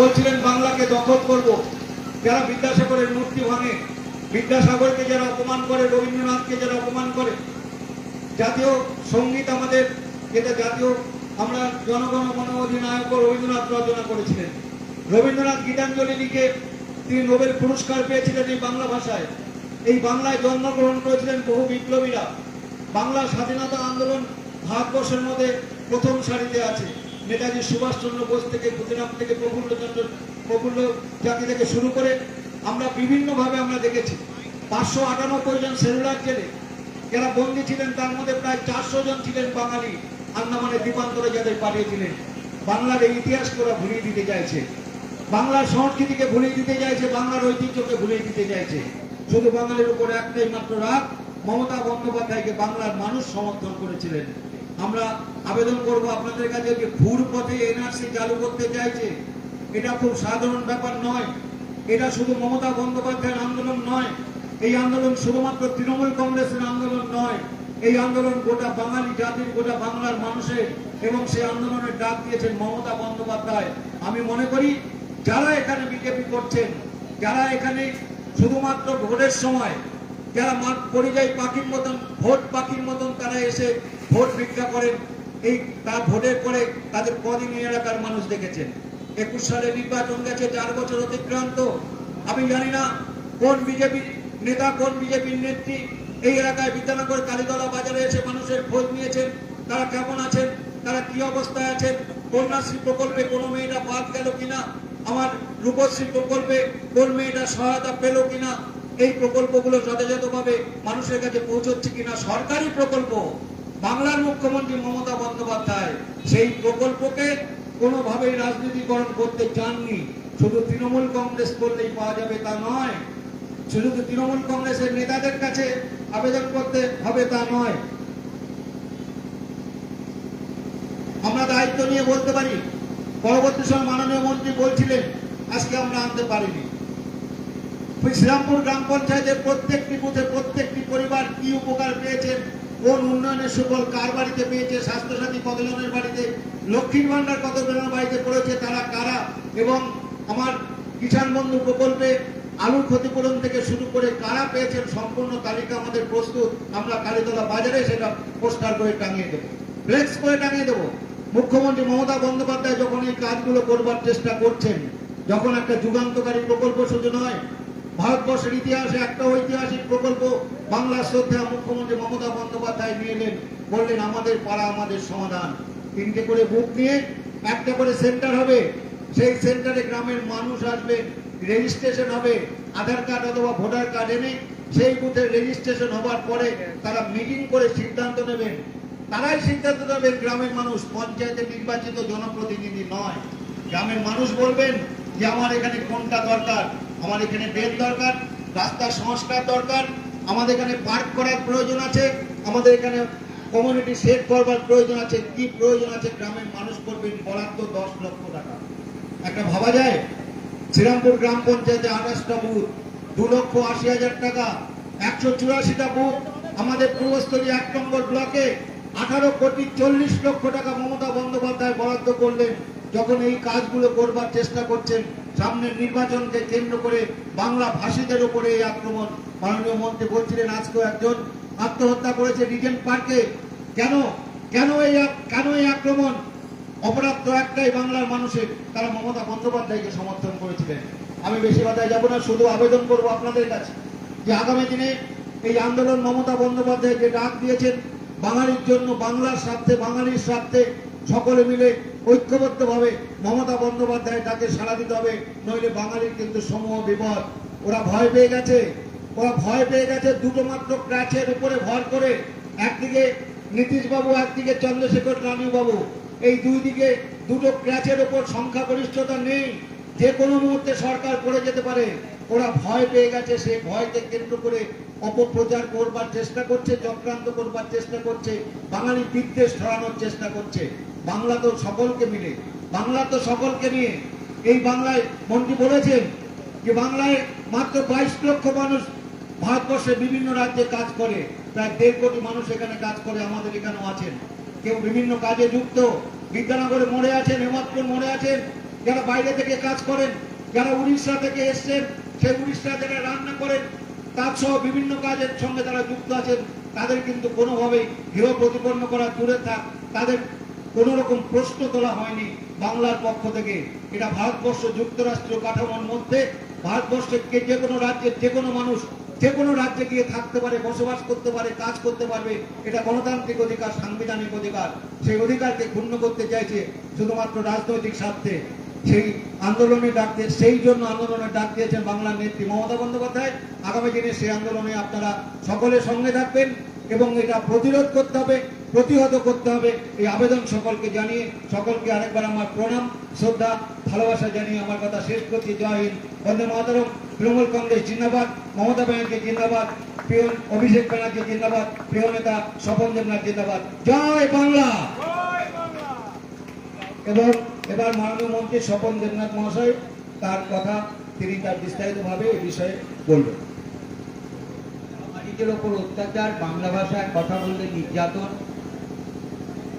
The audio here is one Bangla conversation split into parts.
বলছিলেন, বাংলাকে দখল করব। যারা বিদ্যাসাগরের মূর্তি ভাঙে, বিদ্যাসাগরকে যারা অপমান করে, রবীন্দ্রনাথকে যারা অপমান করে, জাতীয় সংগীত আমাদের, যেটা জাতীয়, আমরা জনগণ মন অধিনায়ক রবীন্দ্রনাথ রচনা করেছিলেন। রবীন্দ্রনাথ গীতাঞ্জলি লিখে তিনি নোবেল পুরস্কার পেয়েছিলেন এই বাংলা ভাষায়। এই বাংলায় জন্মগ্রহণ করেছিলেন বহু বিপ্লবীরা। বাংলা স্বাধীনতা আন্দোলন ভারতবর্ষের মধ্যে প্রথম সারিতে আছে। নেতাজি সুভাষচন্দ্র বোস থেকে ক্ষুদিরাম থেকে, প্রফুল্লচন্দ্র, প্রফুল্ল জাতি থেকে শুরু করে আমরা বিভিন্নভাবে আমরা দেখেছি। পাঁচশো আটানব্বই জন সেলুলার জেলে যারা বন্দী ছিলেন, তার মধ্যে প্রায় চারশো জন ছিলেন বাঙালি। আন্দামানে দ্বীপান্তরে যাদের পাঠিয়েছিলেন। বাংলার এই ইতিহাসকে ওরা ভুলিয়ে দিতে চাইছে। বাংলার সংস্কৃতিকে ভুলিয়ে দিতে চাইছে, বাংলার ঐতিহ্যকে ভুলিয়ে দিতে চাইছে। শুধু বাঙালির উপর একটাই মাত্র রাগ, মমতা বন্দ্যোপাধ্যায়কে বাংলার মানুষ সমর্থন করেছিলেন। আমরা আবেদন করব আপনাদের কাছে যে ঘুর পথে এনআরসি চালু করতে চাইছে। এটা খুব সাধারণ ব্যাপার নয়। এটা শুধু মমতা বন্দ্যোপাধ্যায়ের আন্দোলন নয়। এই আন্দোলন শুধুমাত্র তৃণমূল কংগ্রেসের আন্দোলন নয়। এই আন্দোলন গোটা বাঙালি জাতির, গোটা বাংলার মানুষের এবং সেই আন্দোলনের ডাক দিয়েছেন মমতা বন্দ্যোপাধ্যায়। আমি মনে করি, যারা এখানে বিজেপি করছেন, যারা এখানে শুধুমাত্র ভোটের সময় যারা মাঠ পরিযায়ী পাখির মতন, ভোট পাখির মতন তারা এসে ভোট ভিক্ষা করেন। এই তার ভোটের পরে তাদের কদিন এলাকার মানুষ দেখেছেন। একুশ সালে নির্বাচন গেছে, চার বছর অতিক্রান্ত। আমি জানি না কোন বিজেপি নেতা, কোন বিজেপির নেত্রী এই এলাকায় বিদ্যানগর কালীতলা বাজারে এসে মানুষের খোঁজ নিয়েছেন, তারা কেমন আছেন, তারা কি অবস্থায় আছেন, কন্যাশ্রী প্রকল্পে কোনো মেয়েটা বাদ গেল কিনা, আমার রূপশ্রী প্রকল্পে কোন মেয়েটা সহায়তা পেল কিনা এই প্রকল্পগুলো যথাযথভাবে মানুষের কাছে পৌঁছচ্ছে কিনা সরকারি প্রকল্প, বাংলার মুখ্যমন্ত্রী মমতা বন্দ্যোপাধ্যায় সেই প্রকল্পকে কোনোভাবেই রাজনীতিকরণ করতে চাননি। শুধু তৃণমূল কংগ্রেস করলেই পাওয়া যাবে তা নয়। শুধু তৃণমূল কংগ্রেসের নেতাদের কাছে আবেদন করতে হবে তা নয়। আমরা দায়িত্ব নিয়ে বলতে পারি, পরবর্তী সময় মাননীয় মন্ত্রী বলছিলেন, আজকে আমরা আনতে পারিনি। শ্রীরামপুর গ্রাম পঞ্চায়েতের প্রত্যেকটি বুথে প্রত্যেকটি পরিবার কি উপকার পেয়েছেন কোন উন্নয়নের সুফল কার বাড়িতে পেয়েছে, স্বাস্থ্যসাথী কতজনের বাড়িতে, লক্ষ্মীর ভান্ডার কতজনের বাড়িতে পড়েছে, তারা কারা এবং আমার কিষাণ বন্ধু প্রকল্পে আলুর ক্ষতিপূরণ থেকে শুরু করে কারা পেয়েছেন সম্পূর্ণ তালিকা আমাদের প্রস্তুত, আমরা কালীতলা বাজারে সেটা পোস্টার করে টাঙিয়ে দেবো। ফ্লেক্স করে টাঙিয়ে দেবো। মুখ্যমন্ত্রী মমতা বন্দ্যোপাধ্যায় যখন এই কাজগুলো করবার চেষ্টা করছেন, যখন একটা যুগান্তকারী প্রকল্প শুধু নয় ভারতবর্ষের ইতিহাসে একটা ঐতিহাসিক প্রকল্প বাংলার শ্রদ্ধা মুখ্যমন্ত্রী মমতা বন্দ্যোপাধ্যায় নিয়ে এলেন বললেন, আমাদের পাড়া, আমাদের সমাধান। তিনটে করে বুক নিয়ে, একটা করে সেন্টার হবে, সেই সেন্টারে গ্রামের মানুষ আসবে, রেজিস্ট্রেশন হবে, আধার কার্ড অথবা ভোটার কার্ড এনে সেই বুথের রেজিস্ট্রেশন হবার পরে তারা মিটিং করে সিদ্ধান্ত নেবেন। তারাই সিদ্ধান্ত নেবেন গ্রামের মানুষ পঞ্চায়েতের নির্বাচিত জনপ্রতিনিধি নয়। গ্রামের মানুষ বলবেন যে, আমার এখানে কোনটা দরকার? আমার এখানে বেড দরকার, রাস্তার সংস্কার দরকার, আমাদের এখানে পার্ক করার প্রয়োজন আছে, আমাদের এখানে কমিউনিটি সেট করবার প্রয়োজন আছে, কি প্রয়োজন আছে গ্রামের মানুষ করবেন বরাদ্দ দশ লক্ষ টাকা। একটা ভাবা যায়? শ্রীরামপুর গ্রাম পঞ্চায়েতে আঠাশটা বুথ, দু লক্ষ আশি হাজার টাকা, একশো চুরাশিটা বুথ, আমাদের পূর্বস্থলী এক নম্বর ব্লকে আঠারো কোটি চল্লিশ লক্ষ টাকা মমতা বন্দ্যোপাধ্যায় বরাদ্দ করলেন, যখন এই কাজগুলো করবার চেষ্টা করছেন সামনের নির্বাচনকে কেন্দ্র করে বাংলা ভাষীদের উপরে এই আক্রমণ মাননীয় মন্ত্রী বলছিলেন, আজকেও একজন আত্মহত্যা করেছে রিজেন্ট পার্কে। কেন? কেন এই কেন এই আক্রমণ? অপরাধ তো একটাই বাংলার মানুষের। তারা মমতা বন্দ্যোপাধ্যায়কে সমর্থন করেছিলেন। আমি বেশি কথায় যাব না, শুধু আবেদন করব আপনাদের কাছে যে আগামী দিনে এই আন্দোলন মমতা বন্দ্যোপাধ্যায় যে ডাক দিয়েছেন। বাঙালির জন্য বাংলার স্বার্থে, বাঙালির স্বার্থে সকলে মিলে ঐক্যবদ্ধভাবে মমতা বন্দ্যোপাধ্যায় তাকে সাড়া দিতে হবে, নইলে বাঙালির কিন্তু সমূহ বিপদ। ওরা ভয় পেয়ে গেছে। ওরা ভয় পেয়ে গেছে দুটো মাত্র ক্র্যাচের উপরে ভর করে। একদিকে নীতিশবাবু, একদিকে চন্দ্রশেখর বাবু এই দুই দিকে দুটো ক্র্যাচের ওপর সংখ্যাগরিষ্ঠতা নেই। যে কোনো মুহূর্তে সরকার পড়ে যেতে পারে। ওরা ভয় পেয়ে গেছে সেই ভয়কে কেন্দ্র করে অপপ্রচার করবার চেষ্টা করছে, চক্রান্ত করবার চেষ্টা করছে, বাঙালি বিদ্বেষ ছড়ানোর চেষ্টা করছে। বাংলা তো সকলকে মিলে, বাংলা তো সকলকে নিয়ে এই বাংলায় মন্ত্রী বলেছেন যে বাংলায় মাত্র বাইশ লক্ষ মানুষ ভারতবর্ষের বিভিন্ন রাজ্যে কাজ করে, প্রায় দেড় কোটি মানুষ এখানে কাজ করে, আমাদের এখানেও আছেন। কেউ বিভিন্ন কাজে যুক্ত, বিদ্যানগরে মরে আছেন হেমতপুর মরে আছেন, যারা বাইরে থেকে কাজ করেন, যারা উড়িষ্যা থেকে এসছেন, সেই উড়িষ্যা যারা রান্না করেন, তার সহ বিভিন্ন কাজের সঙ্গে তারা যুক্ত আছেন, তাদের কিন্তু কোনোভাবেই হেয় প্রতিপন্ন করা দূরে থাক, তাদের কোন রকম প্রশ্ন তোলা হয়নি বাংলার পক্ষ থেকে। এটা ভারতবর্ষ যুক্তরাষ্ট্রীয় কাঠামোর মধ্যে, ভারতবর্ষের যে কোনো রাজ্যের যে কোনো মানুষ, যে কোনো রাজ্যে গিয়ে থাকতে পারে, বসবাস করতে পারে, কাজ করতে পারবে, এটা গণতান্ত্রিক অধিকার, সাংবিধানিক অধিকার। সেই অধিকারকে ক্ষুণ্ণ করতে চাইছে শুধুমাত্র রাজনৈতিক স্বার্থে। সেই আন্দোলনের ডাক দিয়ে, সেই জন্য আন্দোলনের ডাক দিয়েছেন বাংলার নেত্রী মমতা বন্দ্যোপাধ্যায়। আগামী দিনে সেই আন্দোলনে আপনারা সকলে সঙ্গে থাকবেন। এবং এটা প্রতিরোধ করতে হবে, প্রতিহত করতে হবে। এই আবেদন সকলকে জানিয়ে, সকলকে আরেকবার আমার প্রণাম, শ্রদ্ধা, ভালোবাসা জানিয়ে আমার কথা শেষ করছি। জয় হিন্দ। বন্দে তৃণমূল কংগ্রেস জিন্দাবাদ। মমতা ব্যানার্জি জিন্দাবাদ। প্রিয় অভিষেক ব্যানার্জি জিন্দাবাদ। প্রিয় নেতা স্বপন দেবনাথ জিন্দাবাদ। জয় বাংলা! এবং এবার মাননীয় মন্ত্রী স্বপন দেবনাথ মহাশয়, তার কথা তিনি তার বিস্তারিতভাবে এই বিষয়ে বলবেন। বাঙালিদের ওপর অত্যাচার, বাংলা ভাষায় কথা বললে নির্যাতন,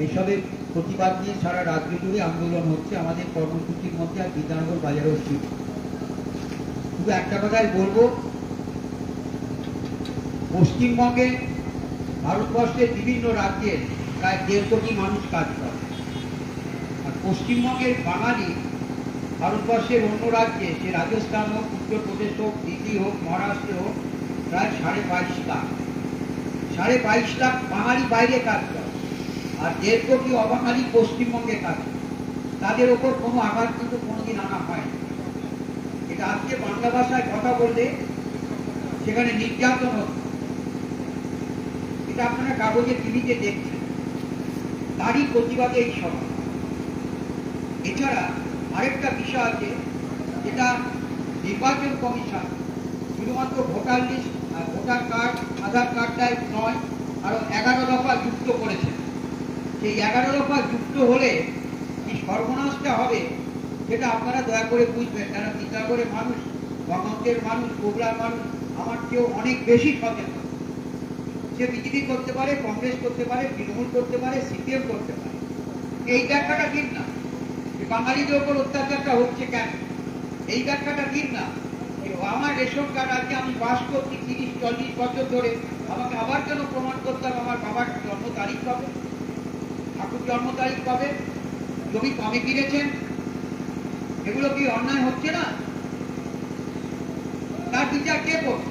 এসবের প্রতিবাদ নিয়ে সারা রাজ্য জুড়ে আন্দোলন হচ্ছে আমাদের কর্মসূচির মধ্যে আর বিদ্যানগর বাজারেও ছিল শুধু একটা কথাই বলব, পশ্চিমবঙ্গে, ভারতবর্ষের বিভিন্ন রাজ্যের প্রায় দেড় কোটি মানুষ কাজ করে। আর পশ্চিমবঙ্গের বাঙালি ভারতবর্ষের অন্য রাজ্যে, সে রাজস্থান হোক, উত্তরপ্রদেশ হোক, দিল্লি হোক, মহারাষ্ট্র হোক প্রায় সাড়ে বাইশ লাখ। সাড়ে বাইশ লাখ বাঙালি বাইরে কাজ করে। আর দেড় কোটি অবাঙালি পশ্চিমবঙ্গে কাজ তাদের ওপর কোনো আঘাত কিন্তু কোনোদিন আনা হয় এটা আজকে বাংলা ভাষায় কথা বললে সেখানে নির্যাতন হচ্ছে। এটা আপনারা কাগজে টিভিতে দেখছেন। তারই প্রতিবাদে এই সভা। এছাড়া আরেকটা বিষয় আছে, যেটা নির্বাচন কমিশন শুধুমাত্র voter list voter card Aadhaar কার্ডটাই নয়, আরও এগারো দফা যুক্ত করেছে। সেই এগারো দফা যুক্ত হলে কি সর্বনাশটা হবে সেটা আপনারা দয়া করে বুঝবেন যারা বিদ্যাগরের মানুষ গণতন্ত্রের মানুষ বগুড়ার মানুষ, আমার চেয়েও অনেক বেশি সচেতন। সে বিজেপি করতে পারে, কংগ্রেস করতে পারে, তৃণমূল করতে পারে, সিপিএম করতে পারে। এই ব্যাখ্যাটা ঠিক না। বাঙালিদের ওপর অত্যাচারটা হচ্ছে কেন? এই ব্যাখ্যাটা ঠিক না। আমার রেশন কার্ড আজকে আমি বাস করছি তিরিশ, চল্লিশ বছর ধরে। আমাকে আবার কেন প্রমাণ করতে হবে? আমার বাবার জন্ম তারিখ পাবে ঠাকুর জন্ম তারিখ পাবে জমি কমে কিনেছেন এগুলো কি অন্যায় হচ্ছে না? তার বিচার কে করবে?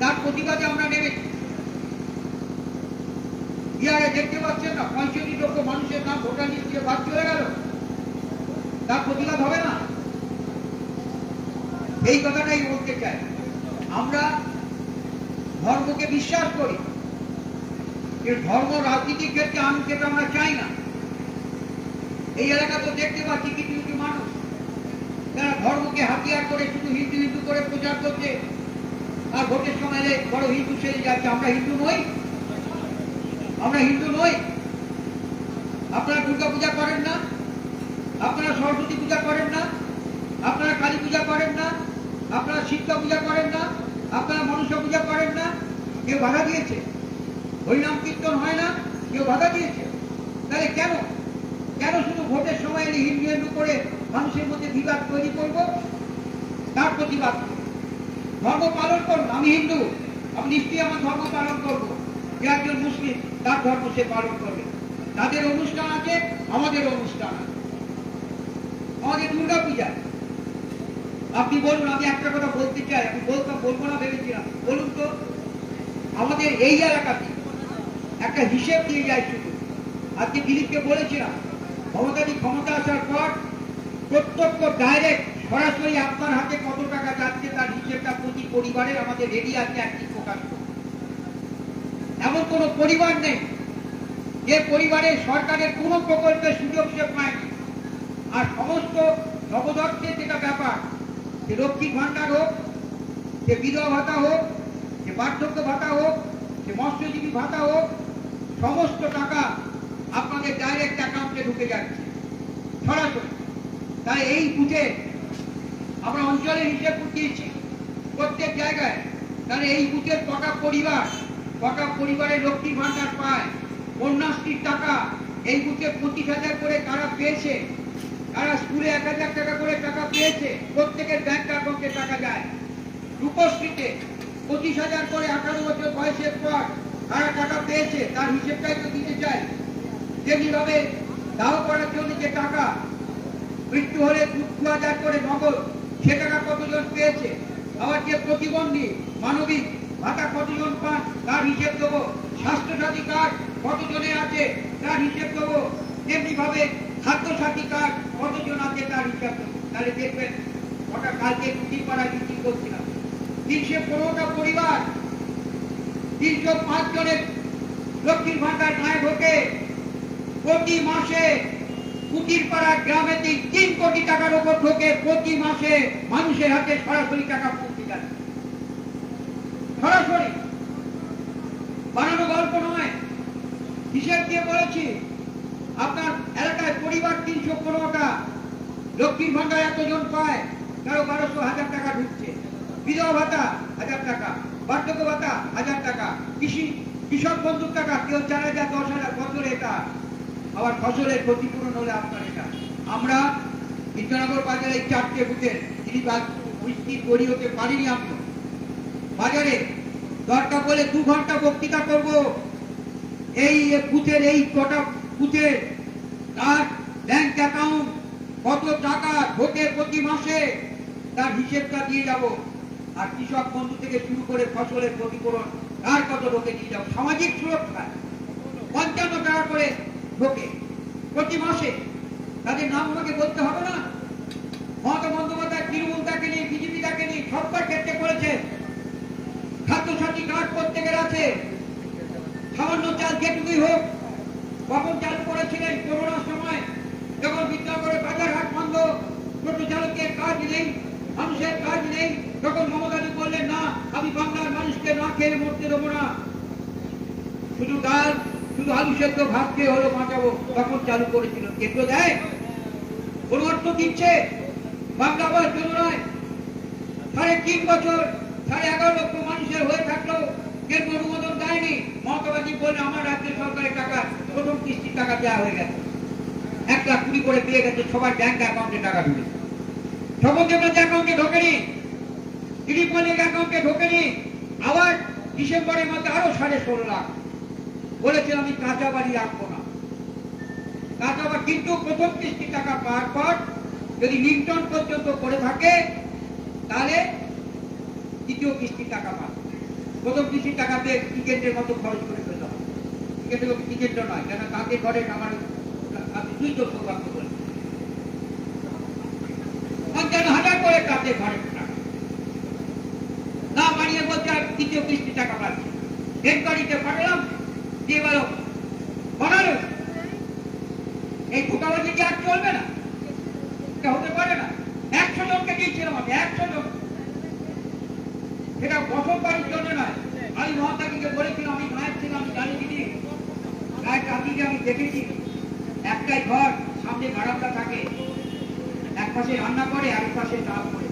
তার প্রতিবাদে আমরা নেমেছি। বিহারে দেখতে পাচ্ছেন না? পঁয়ষট্টি লক্ষ মানুষের নাম ভোটার লিস্ট বাদ চলে গেল। তার প্রতিবাদ হবে না? এই কথাটাই বলতে চাই। আমরা ধর্মকে বিশ্বাস করি। ধর্ম রাজনীতির ক্ষেত্রে আমি সেটা আমরা চাই না। এই এলাকা তো দেখতে পাচ্ছি কিছু কিছু মানুষ। যারা ধর্মকে হাতিয়ার করে, শুধু হিন্দু হিন্দু করে প্রচার করছে। আর ভোটের সময় বড় হিন্দু সেরে যাচ্ছে, আমরা হিন্দু নই। আমরা হিন্দু নই। আপনারা দুর্গা পূজা করেন না। আপনারা সরস্বতী পূজা করেন না। আপনারা কালী পূজা করেন না। আপনারা শিক্ষা পূজা করেন না, আপনারা মনুষ্য পূজা করেন না, কেউ বাধা দিয়েছে। হরিনাম কীর্তন হয় না, কেউ বাধা দিয়েছে। তাহলে কেন? কেন শুধু ভোটের সময় এলে হিন্দু হিন্দু করে মানুষের মধ্যে বিবাদ তৈরি করব? তার প্রতিবাদ। ধর্ম পালন করুন, আমি হিন্দু। আমি নিশ্চয়ই আমার ধর্ম পালন করব। যে একজন মুসলিম, তার ধর্ম সে পালন করবে। তাদের অনুষ্ঠান আছে আমাদের অনুষ্ঠান আছে। আমাদের দুর্গা পূজা আপনি বলুন, আমি একটা কথা বলতে চাই, আমি বলতাম বলব না ভেবেছিলাম। বলুন তো, আমাদের এই এলাকাতে একটা হিসেব দিয়ে যায় শুধু। আজকে দিলীপকে বলেছিলাম ক্ষমতাটি ক্ষমতা আসার পর প্রত্যক্ষ ডাইরেক্ট সরাসরি আপনার হাতে কত টাকা যাচ্ছে তার হিসেবটা প্রতি পরিবারের, আমাদের রেডি আছে একটি প্রকাশ। এমন কোনো পরিবার নেই যে পরিবারে সরকারের কোনো প্রকল্পের সুযোগ সে পায়নি। আর সমস্ত নবদর্শের যেটা ব্যাপার যে লক্ষ্মী ভাণ্ডার হোক যে বিধবা ভাতা হোক, যে বার্ধক্য ভাতা হোক, যে মৎস্যজীবী ভাতা হোক, সমস্ত টাকা আপনাদের ডাইরেক্ট অ্যাকাউন্টে ঢুকে যাচ্ছে, সরাসরি। তাই এই বুথে আমরা অঞ্চলের হিসেব দিয়েছি প্রত্যেক জায়গায়। তাহলে এই বুথের কটা পরিবার কটা পরিবারের লক্ষ্মী ভাণ্ডার পায়। কন্যাশ্রীর টাকা এই বুথে পঁচিশ হাজার করে কারা পেয়েছে। তারা স্কুলে এক হাজার টাকা করে টাকা পেয়েছে। প্রত্যেকের ব্যাংক অ্যাকাউন্টে টাকা যায়। রূপশ্রীতে পঁচিশ হাজার করে আঠারো বছর বয়সের পর তারা টাকা পেয়েছে, তার হিসেবটাই তো দিতে চাই। যেমনিভাবে দাহ করার জন্য যে টাকা, মৃত্যু হলে দু হাজার করে নগদ, সে টাকা কতজন পেয়েছে? আবার যে প্রতিবন্ধী, মানবিক, ভাতা কতজন পান, তার হিসেব দেবো। স্বাস্থ্যসাথী কার্ড কতজনের আছে, তার হিসেব দেবো। তেমনি ভাবে খাদ্যসাথী কার্ড কতজন তার তাহলে দেখবেন ওটা কালকে করছিলাম। তিনশো পনেরোটা পরিবার, তিনশো পাঁচ জনের লক্ষ্মীর ভান্ডার গায়ে ঢোকে প্রতি মাসে কুটির পাড়া গ্রামে তিন কোটি টাকার উপর ঢোকে প্রতি মাসে মানুষের হাতে সরাসরি টাকা পৌঁছে যাচ্ছে। সরাসরি বানানো গল্প নয় হিসেব দিয়ে বলেছি আপনার এলাকায় পরিবার তিনশো পনেরোটা লক্ষ্মীর ভান্ডার এতজন পায় কারও বারোশো হাজার টাকা ঢুকছে। বিধবা ভাতা হাজার টাকা, বার্ধক্য ভাতা হাজার টাকা, কৃষি, কৃষক বন্ধুর টাকা, কেউ চার হাজার, দশ হাজার, বছরে এটা। আবার ফসলের ক্ষতিপূরণ হলে আপনার এটা। আমরা কৃষ্ণনগর বাজারে চারটে বুথের যিনি বৃষ্টি করি হতে পারিনি আমরা। বাজারে দরকার বলে দু ঘণ্টা বক্তৃতা করব। এই বুথের, এই কটা বুথের, তার ব্যাংক অ্যাকাউন্ট কত টাকা ঢোকে প্রতি মাসে তার হিসেবটা দিয়ে যাব? আর কৃষক বন্ধু থেকে শুরু করে ফসলের ক্ষতিপূরণ তার কত ঢোকে দিয়ে যাব? সামাজিক সুরক্ষা পঞ্চান্ন টাকা করে ঢোকে প্রতি মাসে তাদের নাম আমাকে বলতে হবে না? মমতা বন্দ্যোপাধ্যায়, তৃণমূল তাকে নিয়ে, বিজেপি তাকে নিয়ে সবটার ক্ষেত্রে করেছে। খাদ্যসাথী কার্ড প্রত্যেকের আছে। সামান্য চাল যেটুকুই হোক কখন চালু করেছিলেন করোনার সময়। যখন বিদ্যানগরে বাজার হাট বন্ধ, টোটো চালকের কাজ নেই, মানুষের কাজ নেই, তখন মমতাজি বললেন, না, আমি বাংলার মানুষকে না খেয়ে মরতে দেবো না। শুধু ডাল, শুধু আলু সেদ্ধ ভাত খেয়ে হলো বাঁচাবো। তখন চালু করেছিল। কেন্দ্র দেয়, কোন অর্থ দিচ্ছে? বাংলা জন্য নয়, সাড়ে তিন বছর, সাড়ে এগারো লক্ষ মানুষের হয়ে থাকলেও কেন্দ্র অনুমোদন দেয়নি। মমতা বললেন, আমার রাজ্য সরকারের টাকা, প্রথম কিস্তির টাকা দেওয়া হয়ে গেছে। এক লাখ কুড়ি করে পেয়ে গেছে সবার ব্যাংক অ্যাকাউন্টে টাকা ঢুকে দেবনাথ অ্যাকাউন্টে ঢোকেনি। দিলীপ মালিক অ্যাকাউন্টে ঢোকেনি। আবার ডিসেম্বরের মধ্যে আরও সাড়ে ষোলো লাখ। বলেছিল আমি কাঁচা বাড়ি রাখব না। কাঁচা বাড়ি, কিন্তু প্রথম কিস্তি টাকা পাওয়ার পর যদি লিন্টন পর্যন্ত করে থাকে, তাহলে দ্বিতীয় কিস্তি টাকা পাবে। প্রথম কিস্তির টাকা পেয়ে টিকেটের মতো খরচ করে ফেলতে হবে। টিকেটের টিকেটটা নয় কেন তাকে ঘরে আমার আমি দুই সৌভাগ্য বলি। হাজার করে তাতে ঘরে না আর তৃতীয় টাকা বেঙ্গাড়িতে পাঠালাম, দিয়ে বানালো? এই কি আর চলবে না? এটা হতে পারে না। একশো জনকে দিয়েছিলাম আমি, একশো জন সেটা বাড়ির জন্য নয়। আমি মহাত্মাকে বলেছিলাম, আমি মায়ের ছিলাম আমি জানি দিদি আমি দেখেছি। একটাই ঘর, সামনে বারান্দা থাকে। এক পাশে রান্না করে আর এক পাশে চাল করে।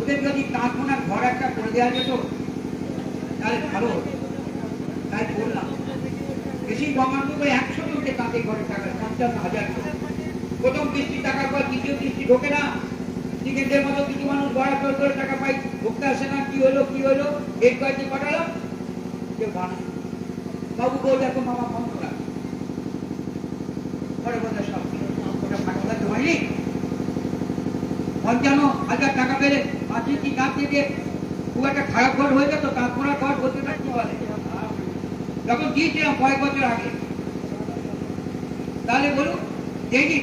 ওদের যদি কাঁচবোনার ঘর একটা করে দেওয়া যেত, তাহলে ভালো তাই বললাম, বেশি গমান্ত করে একশো জনকে তাতে ঘরে টাকা পঞ্চান্ন হাজার প্রথম কিস্তি টাকা পর দ্বিতীয় কিস্তি ঢোকে না। টিকেটের মতো কিছু মানুষ গড়া করে করে টাকা পাই ঢুকতে আসে না, কি হলো কি হলো এই কয়েকটি পাঠালাম, কেউ জানে বাবু বউ দেখো মামা বন্ধ রাখ পরে বোধহয় সব ওটা ফাঁকা লাগতে হয়নি পঞ্চান্ন হাজার টাকা পেলে পাঁচে কি গাছ থেকে? খুব একটা খারাপ ঘর হয়ে যেত ঘর থাকতে বলে। যখন দিয়েছিলাম কয়েক বছর আগে। তাহলে বলুন দেখি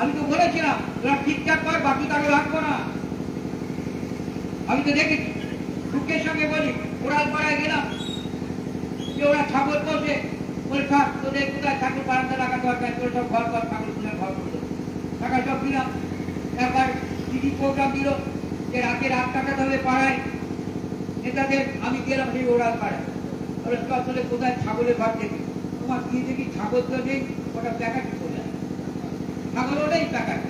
আমি তো বলেছিলাম, তোরা ঠিকঠাক কর, বাকি তাকে রাখব না। আমি তো দেখেছি। দুঃখের সঙ্গে বলি, ওরা পাড়ায় গেলাম। যে ওরা ছাগল বসে বলে, থাক বারান্দা রাখা দরকার তোর সব ঘর ঘর ঘর করল টাকা সব দিলাম একবার দিদি প্রোগ্রাম দিল যে রাতে রাত কাটাতে হবে পাড়ায় নেতাদের, আমি গেলাম সেই পাড়ায়। তো আসলে কোথায় ছাগলের ঘর দেখি তোমার দেখি ছাগল তো নেই, ওটা প্যাকাটি চলে ছাগল ওটাই প্যাকাটি।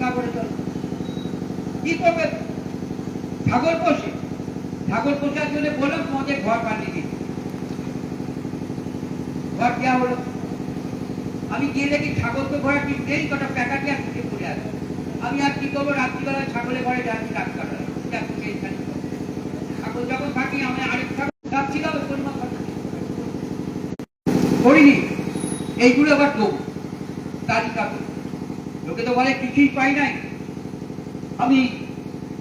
তারপরে চল। কি করবে? ছাগল পোষে। ছাগল পোষার জন্য বললাম, তোমাদের ঘর বানিয়ে ঘর দেওয়া হলো। আমি গিয়ে দেখি ছাগল তো ঘরে ঠিক কটা পড়ে আমি আর কি করব? রাত্রিবেলা ছাগলের ঘরে যাচ্ছি ডাক্তার ছাগল যখন থাকি, আমি আরেক ছাগল যাচ্ছিলাম। করিনি। এইগুলো আবার লোক তালিকা লোকে তো বলে, কিছুই পাই নাই। আমি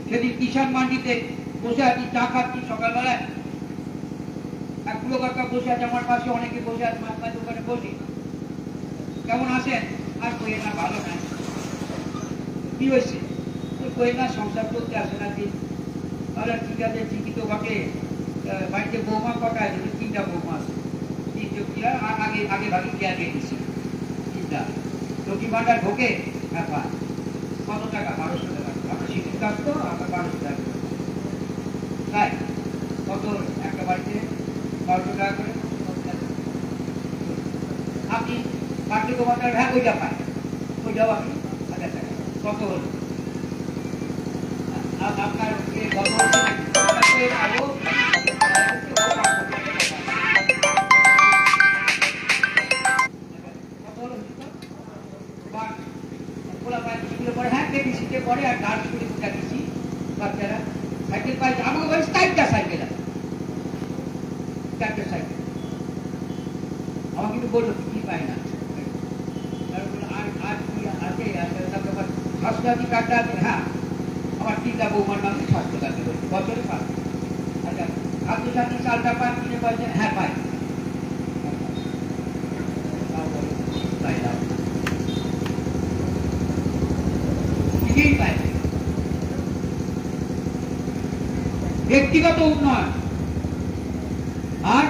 সেদিন কিষাণ মান্ডিতে বসে আছি, চা খাচ্ছি সকালবেলায়। এক পুরো কাকা বসে আছে আমার পাশে অনেকে বসে আছে মাছ দোকানে বসে। কেমন আছেন? আর কই না ভালো না। কি হয়েছে? কই না সংসার করতে আসে না দিন তাহলে ঠিক আছে ঠিকই তো বটে বাড়িতে বৌমা কটা আছে? তিনটা বৌমা আছে। তিনটে বিয়া, আর আগে আগে ভাগে কেয়ার দিয়েছি তিনটা। লক্ষ্মী ভান্ডার ঢোকে? পায়। কত টাকা? বারোশো টাকা। আমরা শিক্ষিত কাজ তো আমরা বারোশো টাকা। তাই কত? বারোশো টাকা করে? আপনি বার্ষিক ভাতার হ্যাঁ ওইটা পান ওইটাও আপনি হাজার টাকা। কত হলো? আপনার ব্যক্তিগত উন্নয়ন। আর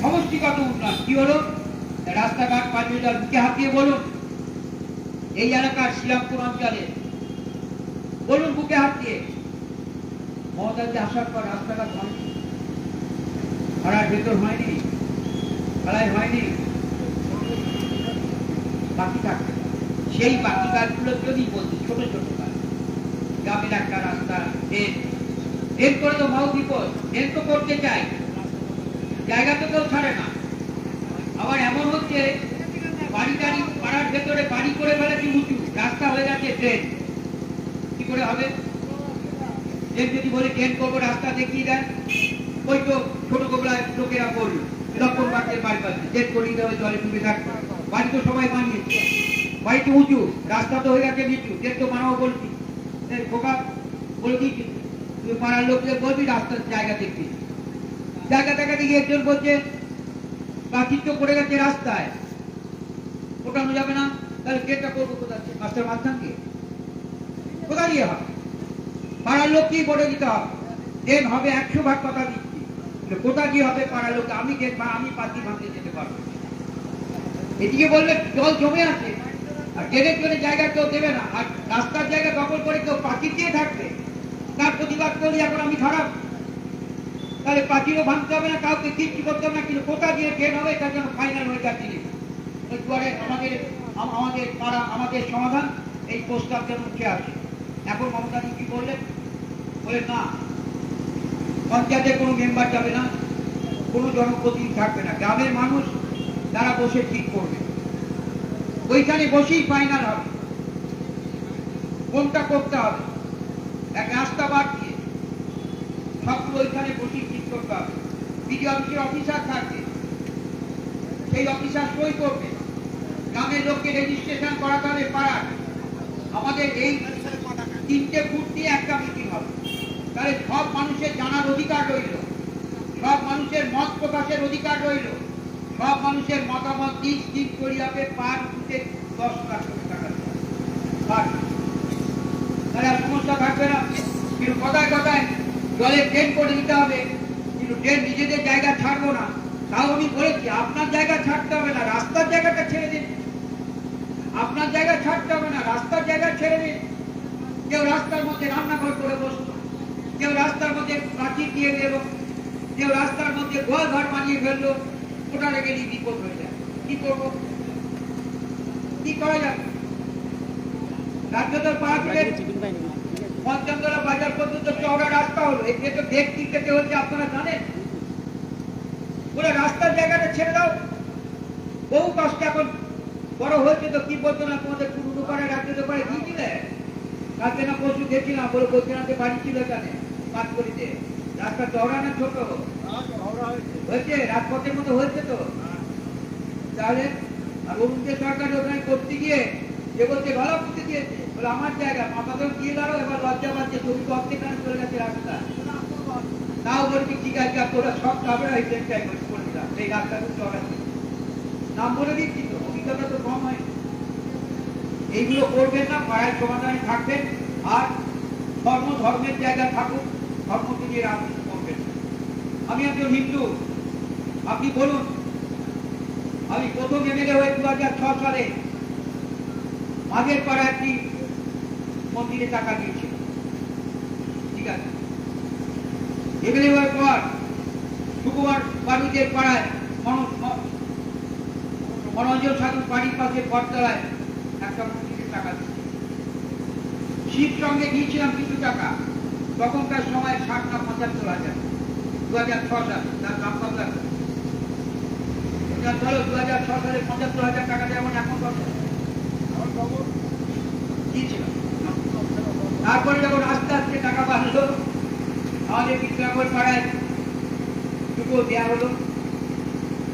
সমষ্টিগত উন্নয়ন। কি হলো? রাস্তাঘাট পানীয় জল মুখে হাত দিয়ে বলুন। এই এলাকার শ্রীরামপুর অঞ্চলে। বলুন বুকে হাত দিয়ে মমতাজি আসার পর রাস্তাঘাট হয়নি পাড়ার ভেতর হয়নি। পাড়ায় হয়নি। বাকি থাকবে। সেই বাকি কাজগুলো যদি বলছি ছোট ছোট কাজ। গ্রামের একটা রাস্তা ড্রেন করে তো মাউ বিপদ। ড্রেন তো করতে চাই জায়গা তো কেউ ছাড়ে না। আবার এমন হচ্ছে, বাড়ি টাড়ি, পাড়ার ভেতরে বাড়ি করে ফেলেছি উঁচু রাস্তা হয়ে যাচ্ছে ট্রেন কি করে হবে? ট্রেন যদি বলে ট্রেন করব, রাস্তা দেখিয়ে দেন। ওই তো ছোট গোবলায় লোকেরা করল লক্ষণ বাড়তে বাড়ি পাচ্ছে ট্রেন করিয়ে দেওয়া জলে ডুবে থাকবে। বাড়ি তো সবাই বানিয়েছে। বাড়ি তো উঁচু, রাস্তা তো হয়ে গেছে নিচু ট্রেন তো বানাবো বলছি। খোকা, বলে দিয়েছি। তুই পাড়ার লোকদের বলবি রাস্তার জায়গা দেখবি। জায়গা দেখাতে গিয়ে একজন বলছে তো পড়ে গেছে রাস্তায়। ওঠানো যাবে না। তাহলে গেটটা করব কোথা থেকে রাস্তার মাঝখান দিয়ে কোথা দিয়ে হবে? পাড়ার লোককেই বলে দিতে হবে। ট্রেন হবে একশো ভাগ কথা দিচ্ছি। কোথা দিয়ে হবে পাড়ার লোক আমি গেট বা আমি পাতি ভাঙতে যেতে পারব এদিকে বললে, জল জমে আছে। আর ট্রেনের জন্য জায়গা কেউ দেবে না। আর রাস্তার জায়গা দখল করে কেউ পাচির দিয়ে থাকবে। তার প্রতিবাদ করলে এখন আমি খারাপ। তাহলে পাচিরও ভাঙতে হবে না, কাউকে কিচ্ছু করতে হবে না, কিন্তু কোথা দিয়ে ট্রেন হবে তার জন্য ফাইনাল হয়ে যাচ্ছে। ওই দুয়ারে আমাদের আমাদের পাড়া, আমাদের সমাধান, এই প্রস্তাব যেন উঠে আসে। এখন মমতাজি কি বললেন বলে না পঞ্চায়েতের কোনো মেম্বার যাবে না, কোনো জনপ্রতিনিধি থাকবে না। গ্রামের মানুষ, তারা বসে ঠিক করবে। ওইখানে বসেই ফাইনাল হবে। কোনটা করতে হবে? এক রাস্তা বাদ দিয়ে ওইখানে করতে হবে। বিডি অফিসের অফিসার থাকবে। সেই অফিসার সই করবে। গ্রামের লোককে রেজিস্ট্রেশন করাতে হবে পাড়ার। আমাদের এই তিনটে ফুট দিয়ে একটা মিটিং হবে। তাহলে সব মানুষের জানার অধিকার রইল। সব মানুষের মত প্রকাশের অধিকার রইল। সব মানুষের মতামত দিক দিক পার ফুটে দশ লাখ টাকা তাহলে আর সমস্যা থাকবে না। কিন্তু কথায় কথায় জলে ট্রেন করে দিতে হবে। কিন্তু ট্রেন নিজেদের জায়গা ছাড়বো না। তাও আমি বলেছি, আপনার জায়গা ছাড়তে হবে না, রাস্তার জায়গাটা ছেড়ে দিন। আপনার জায়গা ছাড়তে হবে না, রাস্তার জায়গা ছেড়ে দিন। কেউ রাস্তার মধ্যে রান্নাঘর করে বসল। কেউ রাস্তার মধ্যে প্রাচীর দিয়ে গেল কেউ রাস্তার মধ্যে গোয়াল ঘর বানিয়ে ফেলল। ওটা রেখে বিপদ হয়ে যায় কি করব? কি করা যাবে? তো পাড়া থেকে বাজার পর্যন্ত চওড়া রাস্তা হলো। এতে তো হচ্ছে আপনারা জানেন? রাস্তার জায়গাটা ছেড়ে দাও। বহু কষ্ট এখন বড় হয়েছে তো, কি বলতো না তোমাদের রাখতে পারে? দিয়েছিলে কালকে না গেছিলাম, বলে বৈদ্যনাথে বাড়ি ছিল এখানে পাঁচ করিতে রাস্তা চওড়া না ছোট? হয়েছে, রাজপথের মতো হয়েছে তো। তাহলে আর অরুণকে সরকার ওখানে করতে গিয়ে যে বলছে ভালো করতে দিয়েছে। আমার জায়গা আমাদের দিয়ে দাঁড়ো এবার লজ্জা পাচ্ছে, তুমি তো অর্ধেকখানে চলে গেছে রাস্তা তাও বলছি ঠিক আছে তোরা সব খাবে এই ট্রেনটাই দিলাম এই রাস্তাটা চড়াচ্ছি নাম বলে দিচ্ছি তো, অভিজ্ঞতা তো কম হয়। এইগুলো করবেন না, পাড়ায় সমাধানে থাকবেন, আর ধর্ম ধর্মের জায়গা থাকুক ধর্মকে নিয়ে রাজনীতি করবেন। আমি একজন হিন্দু, আপনি বলুন, আমি প্রথম এমএলএ হয়ে দু হাজার ছ সালে। মাঝের পাড়া একটি মন্দিরে টাকা দিয়েছিল। ঠিক আছে? এমএলএ হওয়ার পর সুকুমার বাড়িদের পাড়ায় মনো- মনোরঞ্জন সাধুর বাড়ির পাশে বটতলায় একটা মন্দিরে টাকা দিয়েছিল। শিব সঙ্গে দিয়েছিলাম কিছু টাকা। তখনকার সময় ষাট না পঁচাত্তর হাজার। দু হাজার ছ সাল তার দাম কত? ধরো দু হাজার ছ সালে পঁচাত্তর হাজার টাকা যেমন এখন কত? দিয়েছিলাম। তারপরে যখন আস্তে আস্তে টাকা বাড়লো আমাদের বিদ্যাগর পাড়ায় দুটো দেওয়া হলো।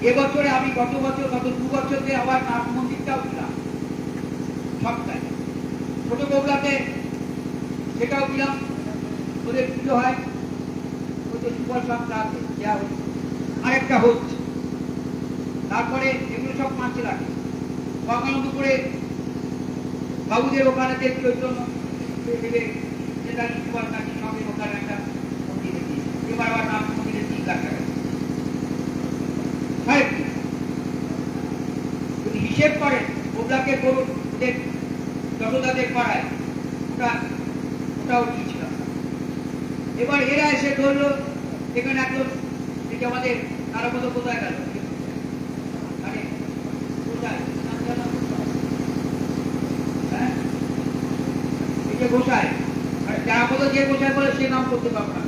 এবছরে আমি গত বছর, গত দু বছর ধরে আবার নাম মন্দিরটাও দিলাম সপ্তাহে ছোট বগুড়াতে সেটাও দিলাম, ওদের পুজো হয় ওদের সুপার সপ্তাহ আছে দেওয়া হচ্ছে আরেকটা হচ্ছে, তারপরে এগুলো সব পাঁচ লাখ গঙ্গানন্দপুরে বাবুদের ওখানে দেখছি এবার যদি হিসেব ওদের পাড়ায় ওটা, ওটাও দিয়েছিলাম এবার এরা এসে ধরলো, এখানে যে আমাদের কারও মতো কোথায় গেল আরে কোথায় নাম জানো? হ্যাঁ এই যে গোসাই আরে যারা মতো যে গোসাই বলে, সে নাম করতে পারব না।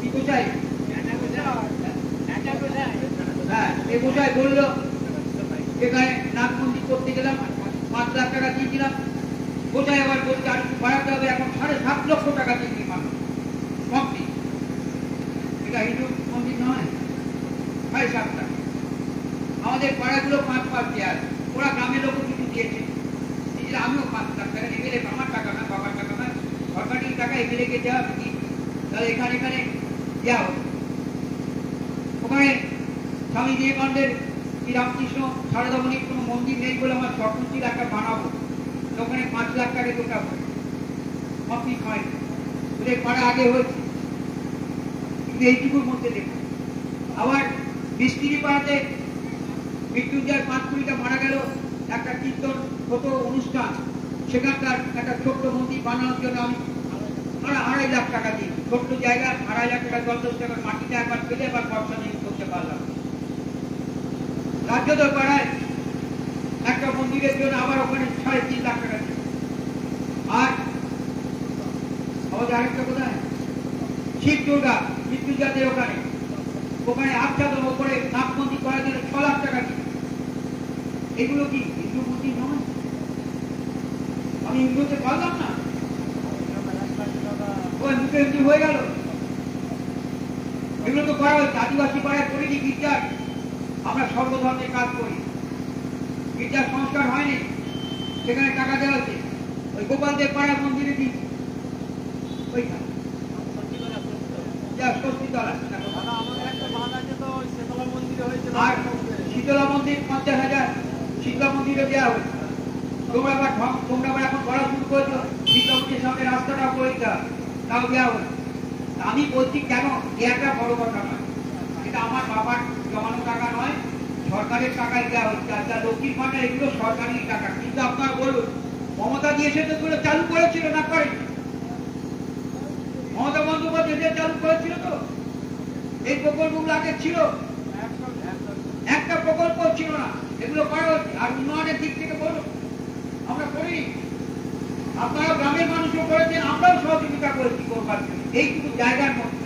কি গোসাই হ্যাঁ এই গোসাই বলল? এখানে নাথ মন্দির করতে গেলাম। পাঁচ লাখ টাকা দিয়েছিলাম গোসাই আবার বলছে? আর বাড়াতে হবে। এখন সাড়ে সাত লক্ষ টাকা দিয়েছি মানুষ কমপ্লিট এটা হিন্দু মন্দির নয়। সাড়ে সাত লাখ। আমাদের পাড়াগুলো পাঁচ পাঁচ দেওয়া আছে ওরা গ্রামের লোক কিছু দিয়েছে। নিজেরা আমিও পাঁচ লাখ টাকা এমএলএ আমার টাকা না বাবার টাকা না কি তাহলে এখানে এখানে হবে ওখানে স্বামী বিবেকানন্দের শ্রীরামকৃষ্ণ সারদামণির কোনো মন্দির নেই বলে আমার স্বপ্নচির একটা বানাবো। ওখানে পাঁচ লাখ টাকা ঢোকাবো কমপ্লিট হয় ওদের পাড়া আগে হয়েছে। কিন্তু এইটুকুর মধ্যে দেখুন। আবার মিস্ত্রি পাড়াতে মৃত্যুঞ্জয় পাঁচ কুড়িটা মারা গেল একটা কীর্তন, ছোট অনুষ্ঠান। সেখানকার একটা ছোট্ট মন্দির বানানোর জন্য আমি আড়াই আড়াই লাখ টাকা দিই ছোট্ট জায়গা, আড়াই লাখ টাকা দশ দশ টাকার মাটিটা একবার ফেলে এবার বর্ষা নিয়ে করতে পারলাম। রাজ্যদর পাড়ায় একটা মন্দিরের জন্য আবার ওখানে সাড়ে তিন লাখ টাকা আর আমাদের আরেকটা কোথায়? শিব দুর্গা, মৃত্যুঞ্জয়দের ওখানে। ওখানে আচ্ছাদন ওপরে নাম মন্দির করার জন্য ছ লাখ টাকা দিই এগুলো কি হিন্দু মন্দির নয়? আমি হিন্দুতে পারলাম না। ওই মুখে এমনি হয়ে গেল। এগুলো তো করা আদিবাসী পাড়ায় করিনি গির্জার আমরা সর্বধর্মের কাজ করি। গির্জার সংস্কার হয়নি। সেখানে টাকা দেওয়া হয়েছে। ওই গোপালদের পাড়ার মন্দিরে আর শীতলা মন্দির পঞ্চাশ হাজার। শীতলা মন্দিরে দেওয়া হয়েছে। তোমরা তোমরা এখন করা শুরু করেছ। শীতলা মন্দিরের সামনে রাস্তাটা দাও তাও দেওয়া হয়েছে আমি বলছি, কেন? দেওয়াটা বড় কথা নয়। এটা আমার বাবার জমানো টাকা নয়, সরকারের টাকায় দেওয়া হচ্ছে। আর যা লক্ষ্মীর ভান্ডার এগুলো সরকারি টাকা। কিন্তু আপনারা বলুন, মমতা দিয়েছে তো এগুলো চালু করেছিল না করেনি? মমতা বন্দ্যোপাধ্যায় চালু করেছিল তো? এই প্রকল্পগুলো আগে ছিল। একটা প্রকল্প ছিল না। এগুলো করা হচ্ছে। আর উন্নয়নের দিক থেকে বলুন, আমরা করিনি আপনারা গ্রামের মানুষও করেছেন, আমরাও সহযোগিতা করেছি করবার এইটুকু জায়গার মধ্যে।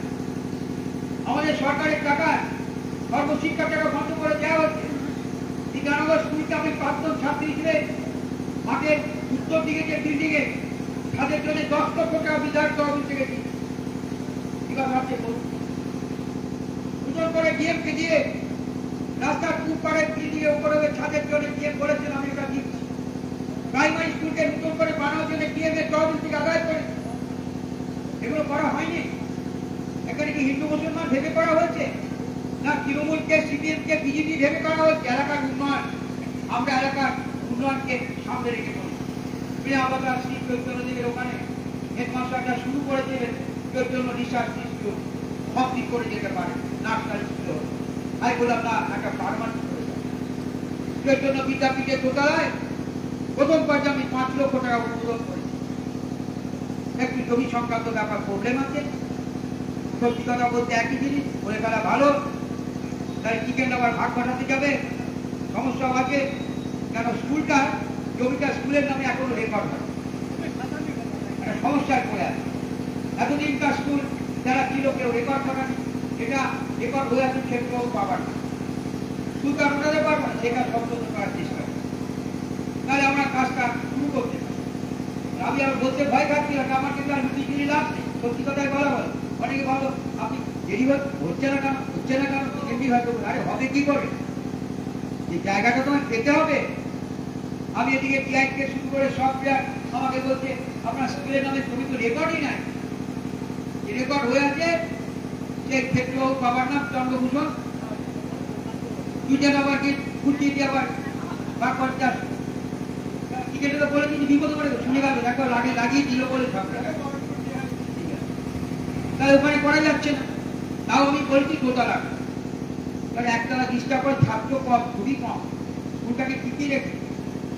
আমাদের সরকারের টাকা, সর্বশিক্ষা টাকা বন্ধ করে দেওয়া হচ্ছে। স্কুলটা আমি প্রাক্তন ছাত্রী হিসেবে উত্তর দিকে যে বিল্ডিংয়ে তাদের জন্য দশ লক্ষ টাকা বিধায়ক তহবিল থেকে নতুন করে ডিএমকে দিয়ে রাস্তার কুপারে বিল্ডিং এর উপরে ছাদের জন্য ডিএম বলেছেন, আমি এটা দিচ্ছি। প্রাইমারি স্কুলকে নতুন করে বানানোর জন্য ডিএম এর তহবিল আদায় করে এগুলো করা হয়নি। এখানে কি হিন্দু মুসলমান ভেবে করা হয়েছে? না তৃণমূলকে, সিপিএমকে, বিজেপি ভেবে করা হয়েছে? এলাকার উন্নয়ন, আমরা এলাকার উন্নয়নকে সামনে রেখে শ্রী করে দেবেন, চৈতন্য রিসার্চ ইনস্টিটিউট সব ঠিক করে যেতে পারে নার্সারি বললাম, না, একটা করে দাও। চৈতন্য বিদ্যাপীঠের দোতলায় প্রথম পর্যায়ে আমি পাঁচ লক্ষ টাকা অনুরোধ করেছি একটু জমি সংক্রান্ত ব্যাপার প্রবলেম আছে। সত্যি কথা বলতে একই জিনিস, বলে ফেলা ভালো। তাই চিকেন আবার ভাগ পাঠাতে যাবে। সমস্যা আছে। কেন স্কুলটা, জমিটা স্কুলের নামে এখনও রেকর্ড হয় একটা সমস্যায় পড়ে আছে। এতদিনকার স্কুল যারা ছিল কেউ রেকর্ড করেন এটা রেকর্ড হয়ে আছে সেগুলো পাবার না। স্কুলটা ওঠাতে পারব না সেটা সংশোধন করার চেষ্টা করব। তাহলে আমরা কাজটা শুরু করতে পারি বলতে ভয় খাচ্ছি না আমার কিন্তু আর লুচিগিরি লাভ নেই। সত্যি কথাই বলা হয়। অনেকে ভালো আপনি দেরি হচ্ছে না কেন? হচ্ছে না কেন? এমনি হয়তো আরে হবে কি করে? এই জায়গাটা তোমায় পেতে হবে। আমি এদিকে টিআইকে শুরু করে সব প্লেয়ার আমাকে বলছে, আপনার স্কুলের নামে ছবি তো রেকর্ডই নাই? যে রেকর্ড হয়ে আছে, সে ক্ষেত্র বাবার নাম চন্দ্রভূষণ। দুজন আবার কি? ফুটিয়ে দিয়ে আবার বা পঞ্চাশ টিকেটে বলে বিপদ করে শুনে গেল একবার লাগে লাগিয়ে দিল বলে। তাই ওখানে করা যাচ্ছে না। তাও আমি বলছি দোতলা। কারণ একতলা ডিস্টার্ব করে ছাত্র কম, খুবই কম। ওটাকে টিকিয়ে রেখে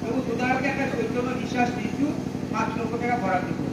তবু দোতলাকে একটা চৈতন্য বিশ্বাস দিচ্ছু পাঁচ লক্ষ টাকা ভরা ওইটা